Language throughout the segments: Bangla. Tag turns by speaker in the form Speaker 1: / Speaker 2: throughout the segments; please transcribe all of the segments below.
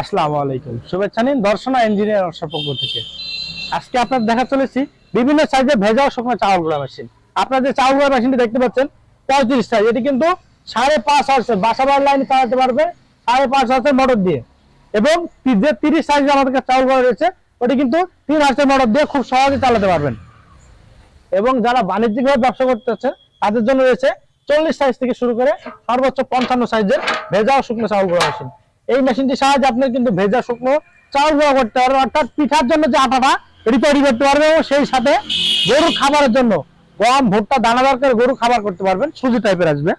Speaker 1: আসসালামু আলাইকুম। শুভেচ্ছা নিন দর্শনা ইঞ্জিনিয়ার পক্ষ থেকে। আজকে আপনার দেখা চলেছি বিভিন্ন সাইজে ভেজা শুকনো চাউল গুঁড়া মেশিন আপনার যে চাউল গুঁড়া মেশিনটি দেখতে পাচ্ছেন, পঁয়ত্রিশ সাইজ এটি কিন্তু সাড়ে পাঁচ হার্সের বাসাবার লাইনে চালাতে পারবে সাড়ে পাঁচ হার্সের মোটর দিয়ে। এবং যে তিরিশ সাইজ আমাদের কাছে চাউল গুঁড়া রয়েছে, ওটি কিন্তু তিন হার্সের মোটর দিয়ে খুব সহজে চালাতে পারবেন। এবং যারা বাণিজ্যিকভাবে ব্যবসা করতে চাচ্ছে তাদের জন্য রয়েছে চল্লিশ সাইজ থেকে শুরু করে সর্বোচ্চ পঞ্চান্ন সাইজের ভেজা ও শুকনো চাউল গুঁড়া মেশিন এই মেশিনটির সাহায্যে আপনি কিন্তু ভেজা শুকনো চাউল গুঁড়া করতে পারবেন। অর্থাৎ পিঠার জন্য যে আটাটা, এটি তৈরি করতে পারবেন এবং সেই সাথে গরুর খাবারের জন্য গম, ভুট্টা দানাদার করে গরু খাবার করতে পারবেন। সুজি টাইপের আসবে।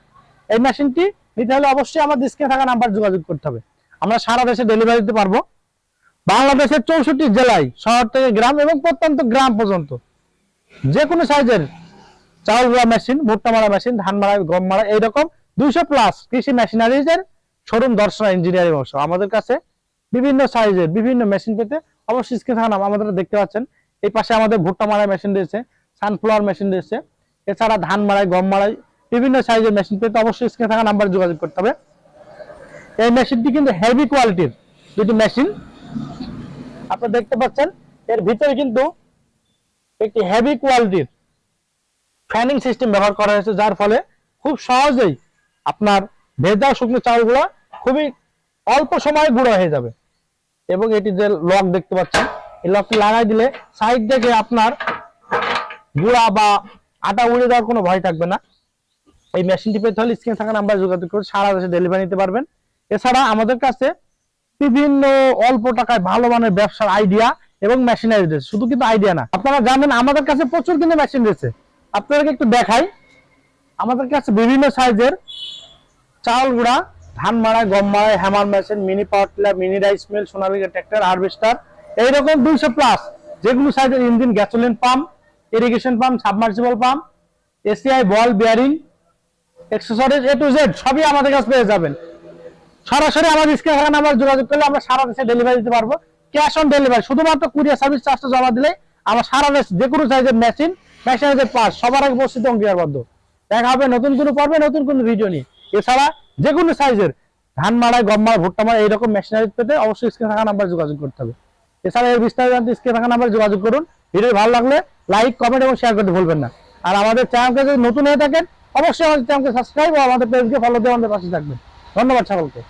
Speaker 1: এই মেশিনটি নিতে হলে অবশ্যই আমাদের স্ক্রিনে থাকা নাম্বার যোগাযোগ করতে হবে। আমরা সারা দেশে ডেলিভারি দিতে পারব। বাংলাদেশের চৌষট্টি জেলায়, শহর থেকে গ্রাম এবং প্রত্যন্ত গ্রাম পর্যন্ত যে কোনো সাইজের চাউল মেশিন, ভুট্টা মারা মেশিন, ধান মারা, গম মারা, এইরকম দুইশো প্লাস কৃষি মেশিনারিজের শোরুম দর্শনা ইঞ্জিনিয়ারিং অংশ আমাদের কাছে বিভিন্ন সাইজের বিভিন্ন মেশিন পেতে অবশ্যই স্ক্রিন থাকা নাম আমাদের দেখতে পাচ্ছেন। এই পাশে আমাদের ভুট্টা মারাই মেশিন রয়েছে সানফ্লাওয়ার মেশিন রয়েছে, এছাড়া ধান মারাই, গম মারাই, বিভিন্ন সাইজের মেশিন পেতে অবশ্যই স্ক্রিনে থাকা নাম্বার যোগাযোগ করতে হবে। এই মেশিনটি কিন্তু হেভি কোয়ালিটির দুটি মেশিন আপনারা দেখতে পাচ্ছেন, এর ভিতরে কিন্তু একটি হেভি কোয়ালিটির ফ্যানিং সিস্টেম ব্যবহার করা হয়েছে, যার ফলে খুব সহজেই আপনার ভেজা শুকনো চাউলগুলো খুবই অল্প সময়ে গুঁড়ো হয়ে যাবে। এবং এটি যে লক দেখতে পাচ্ছেন, এই লকটি লাগাই দিলে সাইড থেকে আপনার গুঁড়া বা আটা উড়ে যাওয়ার কোনো ভয় থাকবে না। এই মেশিনটি পেতে হলে স্ক্রিনে থাকা নাম্বার যোগাযোগ করে সারা দেশে ডেলিভারি নিতে পারবেন। এছাড়া আমাদের কাছে বিভিন্ন অল্প টাকায় ভালো মানের ব্যবসার আইডিয়া এবং মেশিনারি রয়েছে। শুধু কিন্তু আইডিয়া না, আপনারা জানেন আমাদের কাছে প্রচুর কিন্তু মেশিন রয়েছে। আপনাদেরকে একটু দেখাই, আমাদের কাছে বিভিন্ন সাইজের চাল গুঁড়া ধান মাড়াই গম মাড়াই hammer machine, mini power tiller, mini rice mill Sonalika tractor, harvester, এইরকম দুইশো প্লাস যেগুলো সাইজের engine gasoline pump irrigation pump submersible pump ACI ball bearing accessories A to Z সবই আমাদের কাছে পেয়ে যাবেন। সরাসরি আমাদের স্ক্রিনে থাকা যোগাযোগ করলে আমরা সারা দেশে ডেলিভারি দিতে পারব। ক্যাশ অন ডেলিভারি শুধুমাত্র কুরিয়ার সার্ভিস চার্জটা জমা দিলে আমরা সারা দেশ যে কোনো সাইজের মেশিন মেশিনের পাস সবার আগে উপস্থিত অঙ্গীকারবদ্ধ। দেখা হবে নতুন কোনো পর্বে, নতুন কোনো ভিডিও নিয়ে। এছাড়া যে কোনো সাইজের ধান মাড়াই গম মাড়াই ভুট্টা মারা এইরকম মেশিনারি পেতে অবশ্যই স্ক্রিনে থাকা নাম্বার যোগাযোগ করতে হবে। এছাড়া এর বিস্তারিত জানতে স্ক্রিনে থাকা নাম্বার যোগাযোগ করুন। ভিডিও ভালো লাগলে লাইক কমেন্ট এবং শেয়ার করতে ভুলবেন না। আর আমাদের চ্যানেলকে যদি নতুন হয়ে থাকেন, অবশ্যই আমাদের চ্যানেলকে সাবস্ক্রাইব ও আমাদের পেজকে ফলো দিয়ে আমাদের পাশে থাকবেন। ধন্যবাদ সকলকে।